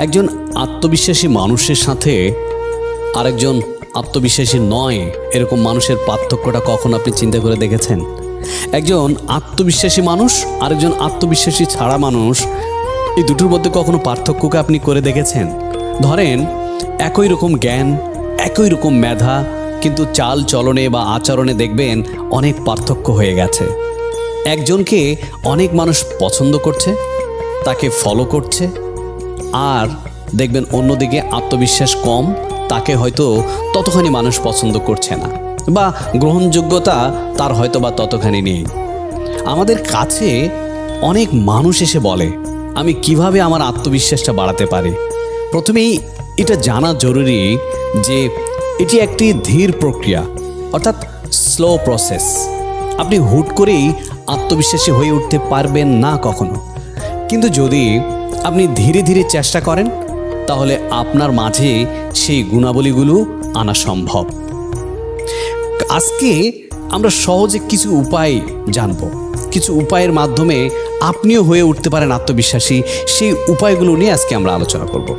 একজন আত্মবিশ্বাসী মানুষের সাথে আরেকজন আত্মবিশ্বাসী নয়, এরকম মানুষের পার্থক্যটা কখন আপনি চিন্তা করে দেখেছেন? একজন আত্মবিশ্বাসী মানুষ, আরেকজন আত্মবিশ্বাসী ছাড়া মানুষ, এই দুটোর মধ্যে কখনো পার্থক্যকে আপনি করে দেখেছেন? ধরেন, একই রকম জ্ঞান, একই রকম মেধা, কিন্তু চাল চলনে বা আচরণে দেখবেন অনেক পার্থক্য হয়ে গেছে। একজনকে অনেক মানুষ পছন্দ করছে, তাকে ফলো করছে আর দেখবেন অন্যদিকে আত্মবিশ্বাস কম, তাকে হয়তো ততখানি মানুষ পছন্দ করছে না। বা গ্রহণযোগ্যতা তার হয়তো বা ততখানি নেই। আমাদের কাছে অনেক মানুষ এসে বলে, আমি কীভাবে আমার আত্মবিশ্বাসটা বাড়াতে পারি? প্রথমেই এটা জানা জরুরি যে এটি একটি ধীর প্রক্রিয়া, অর্থাৎ স্লো প্রসেস আপনি হুট করেই আত্মবিশ্বাসী হয়ে উঠতে পারবেন না কখনো। কিন্তু যদি আপনি ধীরে ধীরে চেষ্টা করেন, তাহলে আপনার মাঝে সেই গুণাবলীগুলো আনা সম্ভব। আজকে আমরা সহজে কিছু উপায় জানব। কিছু উপায়ের মাধ্যমে আপনিও হয়ে উঠতে পারেন আত্মবিশ্বাসী। সেই উপায়গুলো নিয়ে আজকে আমরা আলোচনা করব।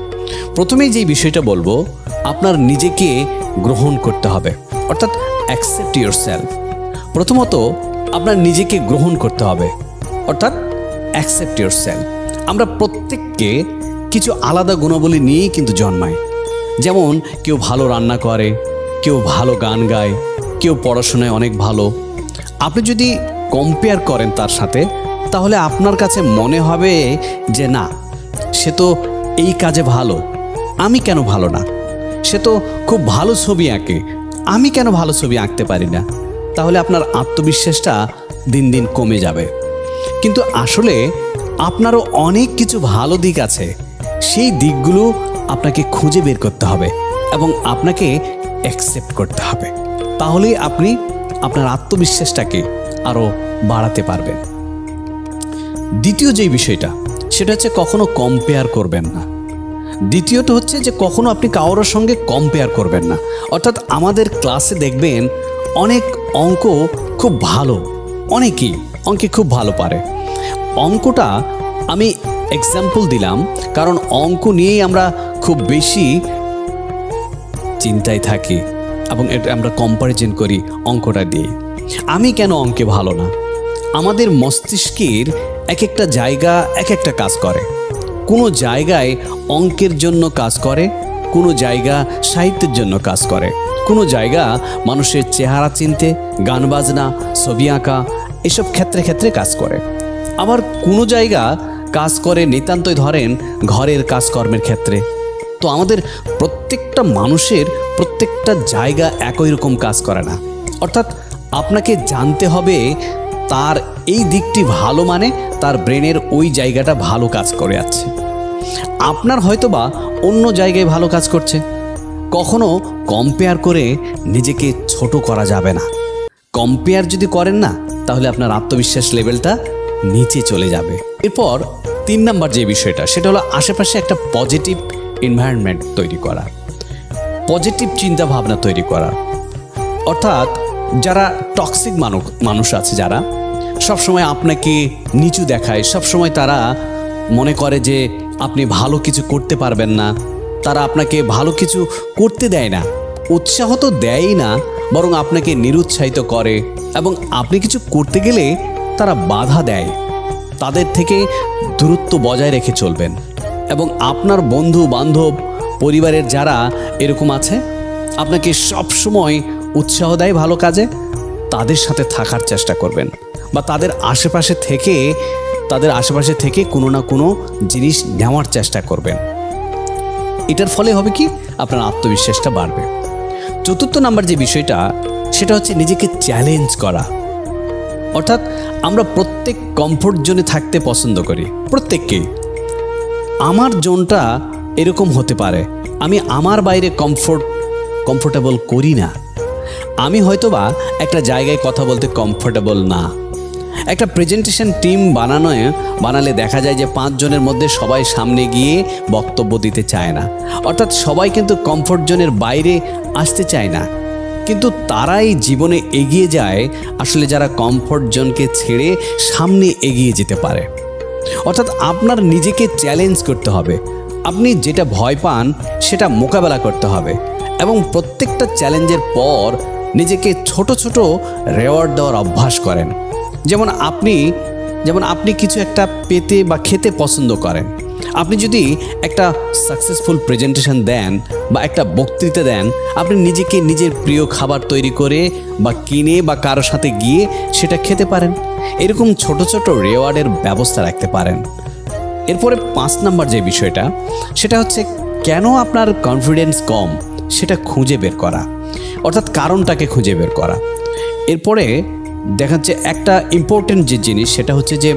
প্রথমেই যে বিষয়টা বলব, আপনার নিজেকে গ্রহণ করতে হবে, অর্থাৎ অ্যাকসেপ্ট ইউর সেলফ প্রথমত, আপনার নিজেকে গ্রহণ করতে হবে, অর্থাৎ অ্যাকসেপ্ট ইউর সেলফ আমরা প্রত্যেককে কিছু আলাদা গুণাবলী নিয়েই কিন্তু জন্মাই। যেমন, কেউ ভালো রান্না করে, কেউ ভালো গান গায়, কেউ পড়াশোনায় অনেক ভালো। আপনি যদি কম্পেয়ার করেন তার সাথে, তাহলে আপনার কাছে মনে হবে যে না, সে তো এই কাজে ভালো, আমি কেন ভালো না? সে তো খুব ভালো ছবি আঁকে, আমি কেন ভালো ছবি আঁকতে পারি না? তাহলে আপনার আত্মবিশ্বাসটা দিন দিন কমে যাবে। কিন্তু আসলে আপনারও অনেক কিছু ভালো দিক আছে। সেই দিকগুলো আপনাকে খুঁজে বের করতে হবে এবং আপনাকে অ্যাকসেপ্ট করতে হবে। তাহলেই আপনি আপনার আত্মবিশ্বাসটাকে আরও বাড়াতে পারবেন। দ্বিতীয় যেই বিষয়টা, সেটা হচ্ছে কখনো কম্পেয়ার করবেন না। দ্বিতীয়ত হচ্ছে যে কখনো আপনি কারোর সঙ্গে কম্পেয়ার করবেন না। অর্থাৎ আমাদের ক্লাসে দেখবেন অনেক অঙ্ক খুব ভালো, অনেকেই অঙ্কে খুব ভালো পারে। অঙ্কটা আমি এক্সাম্পল দিলাম, কারণ অঙ্ক নিয়েই আমরা খুব বেশি চিন্তায় থাকি এবং এটা আমরা কম্পারিজন করি অঙ্কটা দিয়ে। আমি কেন অঙ্কে ভালো না? আমাদের মস্তিষ্কের এক একটা জায়গা এক একটা কাজ করে। কোনো জায়গায় অঙ্কের জন্য কাজ করে, কোনো জায়গা সাহিত্যের জন্য কাজ করে। কোনো জায়গা মানুষের চেহারা চিনতে, গান বাজনা, ছবি আঁকা, এসব ক্ষেত্রে ক্ষেত্রে কাজ করে। আবার কোনো জায়গা কাজ করে নিতান্তই ধরেন ঘরের কাজকর্মের ক্ষেত্রে। তো আমাদের প্রত্যেকটা মানুষের প্রত্যেকটা জায়গা একই রকম কাজ করে না। অর্থাৎ আপনাকে জানতে হবে তার এই দিকটি ভালো মানে তার ব্রেনের ওই জায়গাটা ভালো কাজ করে আছে। আপনার হয়তোবা অন্য জায়গায় ভালো কাজ করছে। কখনো কম্পেয়ার করে নিজেকে ছোট করা যাবে না। কম্পেয়ার যদি করেন না, তাহলে আপনার আত্মবিশ্বাস লেভেলটা নিচে চলে যাবে। এরপর তিন নাম্বার যে বিষয়টা, সেটা হলো আশেপাশে একটা পজিটিভ এনভায়রনমেন্ট তৈরি করা পজিটিভ চিন্তা ভাবনা তৈরি করা। অর্থাৎ যারা টক্সিক মানুষ মানুষ আছে যারা, সবসময় আপনাকে নিচু দেখায়, সবসময় তারা মনে করে যে আপনি ভালো কিছু করতে পারবেন না, তারা আপনাকে ভালো কিছু করতে দেয় না, উৎসাহ তো দেয়ই না, বরং আপনাকে নিরুৎসাহিত করে। এবং আপনি কিছু করতে গেলে তারা বাধা দেয়, তাদের থেকে দূরত্ব বজায় রেখে চলবেন। এবং আপনার বন্ধু, বান্ধব, পরিবারের যারা এরকম আছে, আপনাকে সব সময় উৎসাহ দেয় ভালো কাজে, তাদের সাথে থাকার চেষ্টা করবেন। বা তাদের আশেপাশে থেকে, তাদের আশেপাশে থেকে কোনো না কোনো জিনিস নেওয়ার চেষ্টা করবেন। এটার ফলে হবে কি? আপনার আত্মবিশ্বাসটা বাড়বে। চতুর্থ নাম্বার যে বিষয়টা, সেটা হচ্ছে নিজেকে চ্যালেঞ্জ করা। অর্থাৎ আমরা প্রত্যেক কমফোর্ট জোনে থাকতে পছন্দ করি। প্রত্যেককেই আমার জোনটা এরকম হতে পারে। আমি আমার বাইরে কমফোর্ট কমফোর্টেবল করি না। আমি হয়তোবা একটা জায়গায় কথা বলতে কমফোর্টেবল না। একটা প্রেজেন্টেশন টিম বানানো বানালে দেখা যায় যে পাঁচজনের মধ্যে সবাই সামনে গিয়ে বক্তব্য দিতে চায় না। অর্থাৎ সবাই কিন্তু কমফোর্ট জোনের বাইরে আসতে চায় না। কিন্তু তারাই জীবনে এগিয়ে যায়, আসলে যারা কমফোর্ট জোনকে ছেড়ে সামনে এগিয়ে যেতে পারে। অর্থাৎ আপনার নিজেকে চ্যালেঞ্জ করতে হবে। আপনি যেটা ভয় পান, সেটা মোকাবেলা করতে হবে। এবং প্রত্যেকটা চ্যালেঞ্জের পর নিজেকে ছোট ছোট রেওয়ার্ড দেওয়ার অভ্যাস করেন। যেমন আপনি যেমন আপনি কিছু একটা পেতে বা খেতে পছন্দ করেন। আপনি যদি একটা সাকসেসফুল প্রেজেন্টেশন দেন বা একটা বক্তৃতা দেন, আপনি নিজেকে নিজের প্রিয় খাবার তৈরি করে বা কিনে বা কারোর সাথে গিয়ে সেটা খেতে পারেন। এরকম ছোট ছোট রেওয়ার্ডের ব্যবস্থা রাখতে পারেন। এরপরে পাঁচ নাম্বার যে বিষয়টা, সেটা হচ্ছে কেন আপনার কনফিডেন্স কম, সেটা খুঁজে বের করা। অর্থাৎ কারণটাকে খুঁজে বের করা। এরপরে দেখা যাচ্ছে একটা ইম্পর্টেন্ট যে জিনিস, সেটা হচ্ছে যে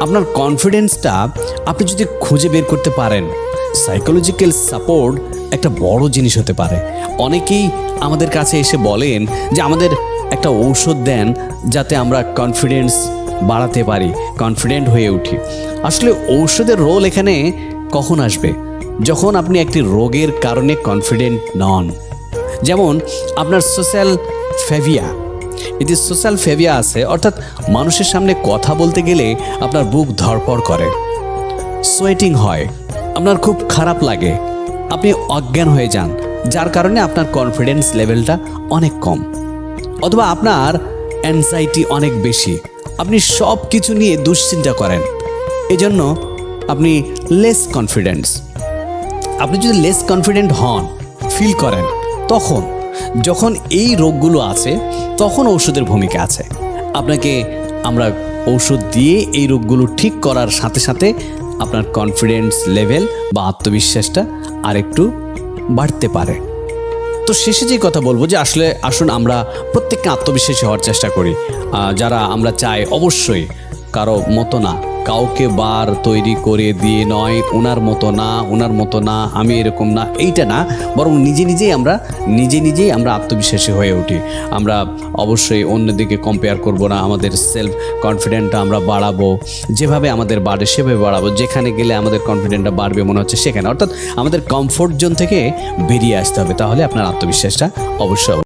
আপনার কনফিডেন্সটা আপনি যদি খুঁজে বের করতে পারেন সাইকোলজিক্যাল সাপোর্ট একটা বড় জিনিস হতে পারে। অনেকেই আমাদের কাছে এসে বলেন যে আমাদের একটা ঔষধ দেন যাতে আমরা কনফিডেন্স বাড়াতে পারি কনফিডেন্ট হয়ে উঠি। আসলে ঔষধের রোল এখানে কখন আসবে? যখন আপনি একটি রোগের কারণে কনফিডেন্ট নন। যেমন আপনার সোশ্যাল ফেভিয়া এতে সোশ্যাল ফেভিয়া আছে, অর্থাৎ মানুষের সামনে কথা বলতে গেলে আপনার বুক ধরপড় করে। সোয়েটিং হয়, আপনার খুব খারাপ লাগে। আপনি অজ্ঞান হয়ে যান, যার কারণে আপনার কনফিডেন্স লেভেলটা অনেক কম। অথবা আপনার অ্যাংজাইটি অনেক বেশি। আপনি সব কিছু নিয়ে দুশ্চিন্তা করেন। এজন্য আপনি লেস কনফিডেন্স আপনি যদি লেস কনফিডেন্ট হন ফিল করেন, তখন যখন এই রোগগুলো আছে, তখন ঔষধের ভূমিকা আছে। আপনাকে আমরা ঔষধ দিয়ে এই রোগগুলো ঠিক করার সাথে সাথে আপনার কনফিডেন্স লেভেল বা আত্মবিশ্বাসটা আরেকটু বাড়তে পারে। তো শেষে যে কথা বলব যে আসলে আসুন আমরা প্রত্যেককে আত্মবিশ্বাসী হওয়ার চেষ্টা করি। যারা আমরা চাই অবশ্যই, কারও মতো না। কাউকে বার তৈরি করে দিয়ে নয় ওনার মতো না ওনার মতো না, আমি এরকম না। এইটা না, বরং নিজে নিজেই আমরা, নিজে নিজেই আমরা আত্মবিশ্বাসী হয়ে উঠি। আমরা অবশ্যই অন্যদিকে কম্পেয়ার করব না, আমাদের সেলফ কনফিডেন্টটা আমরা বাড়াবো। যেভাবে আমাদের বাড়ে, সেভাবে বাড়াবো। যেখানে গেলে আমাদের কনফিডেন্টটা বাড়বে, মনে হচ্ছে সেখানে। অর্থাৎ আমাদের কমফোর্ট জোন থেকে বেরিয়ে আসতে হবে। তাহলে আপনার আত্মবিশ্বাসটা অবশ্যই